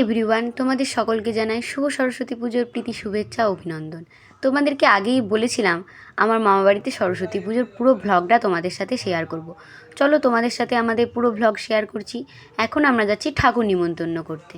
Everyone তোমাদের সকলকে জানাই শুভ সরস্বতী পুজোর প্রীতি, শুভেচ্ছা, অভিনন্দন। তোমাদেরকে আগেই বলেছিলাম, আমার মামা বাড়িতে সরস্বতী পুজোর পুরো ভ্লগটা তোমাদের সাথে শেয়ার করব। চলো তোমাদের সাথে আমাদের পুরো ভ্লগ শেয়ার করছি। এখন আমরা যাচ্ছি ঠাকুর নিমন্ত্রণ করতে।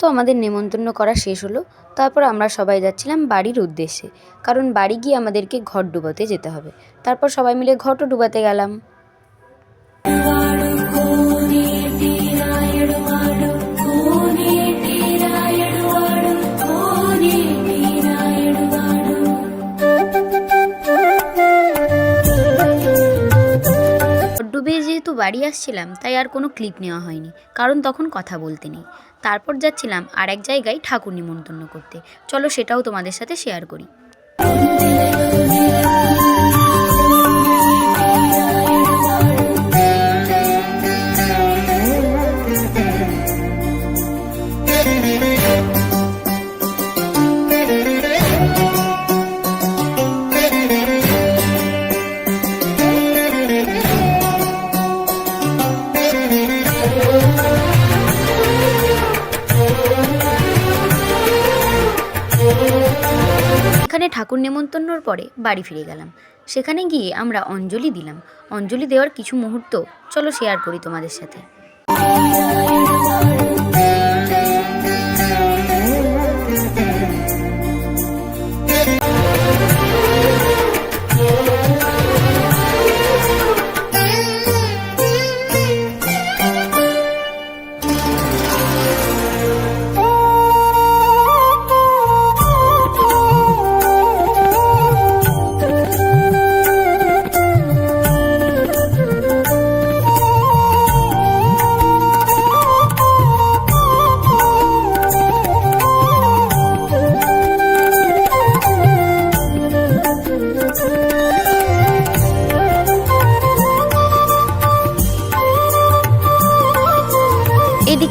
তো আমাদের নেমন্তন্ন করা শেষ হলো। তারপর আমরা সবাই যাচ্ছিলাম বাড়ির উদ্দেশ্যে। কারণ বাড়ি গিয়ে আমাদেরকে ঘট ডুবাতে যেতে হবে। তারপর সবাই মিলে ঘটও ডুবাতে গেলাম। বাড়ি আসছিলাম, তাই আর কোনো ক্লিপ নেওয়া হয়নি, কারণ তখন কথা বলতে নেই। তারপর যাচ্ছিলাম আর এক জায়গায় ঠাকুর নিমন্ত্রণ করতে। চলো সেটাও তোমাদের সাথে শেয়ার করি। এখানে ঠাকুর নেমন্তন্নর পরে বাড়ি ফিরে গেলাম। সেখানে গিয়ে আমরা অঞ্জলি দিলাম। অঞ্জলি দেওয়ার কিছু মুহূর্ত চলো শেয়ার করি তোমাদের সাথে।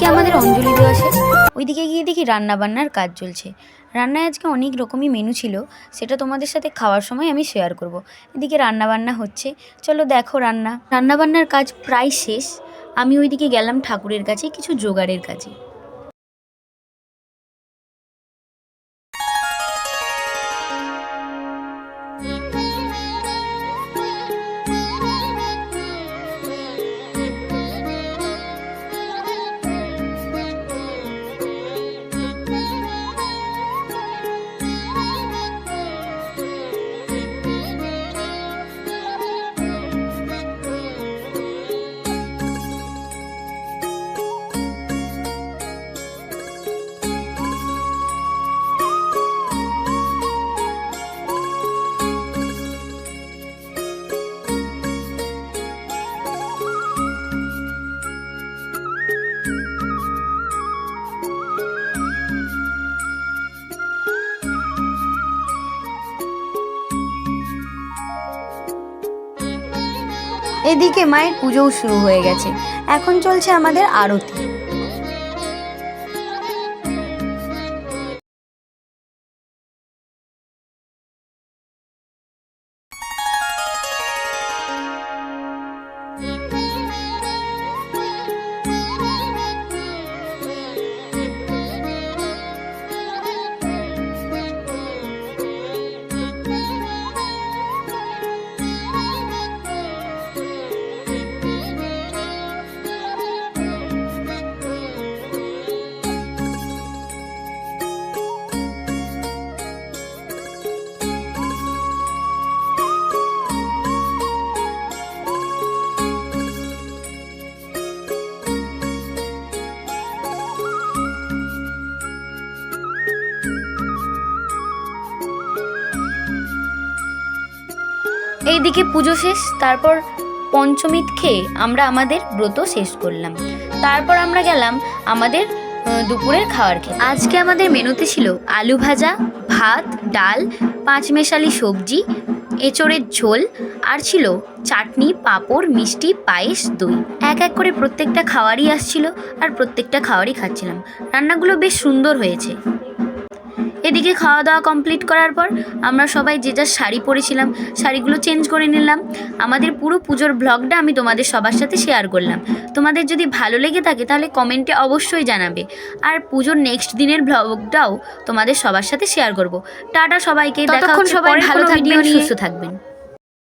আমাদের অঞ্জলি দেওয়া শেষ ওইদিকে গিয়ে দেখি রান্না বান্নার কাজ চলছে। রান্নায় আজকে অনেক রকমই মেনু ছিল। সেটা তোমাদের সাথে খাওয়ার সময় আমি শেয়ার করব। এদিকে রান্না বান্না হচ্ছে। চলো দেখো রান্না। রান্না বান্নার কাজ প্রায় শেষ। আমি ওইদিকে গেলাম ঠাকুরের কাছে, কিছু জোগাড়ের কাছে এদিকে মায়ের পুজোও শুরু হয়ে গেছে। এখন চলছে আমাদের আরতি। এইদিকে পুজো শেষ, তারপর পঞ্চমীত খেয়ে আমরা আমাদের ব্রত শেষ করলাম। তারপর আমরা গেলাম আমাদের দুপুরের খাবার খেয়ে আজকে আমাদের মেনুতে ছিল আলু ভাজা, ভাত, ডাল পাঁচমেশালি সবজি, এঁচড়ের ঝোল, আর ছিল চাটনি, পাঁপড়, মিষ্টি, পায়েস, দই। এক এক করে প্রত্যেকটা খাওয়ারই আসছিল আর প্রত্যেকটা খাওয়ারই খাচ্ছিলাম। রান্নাগুলো বেশ সুন্দর হয়েছে। এদিকে খাওয়া দাওয়া কমপ্লিট করার পর আমরা সবাই যে যার শাড়ি পরেছিলাম শাড়িগুলো চেঞ্জ করে নিলাম। আমাদের পুরো পুজোর ব্লগটা আমি তোমাদের সবার সাথে শেয়ার করলাম। তোমাদের যদি ভালো লেগে থাকে তাহলে কমেন্টে অবশ্যই জানাবে। আর পুজোর নেক্সট দিনের ব্লগটাও তোমাদের সবার সাথে শেয়ার করব। টাটা সবাইকে দেখা সবাই ভালো থাকবেন, সুস্থ থাকবেন।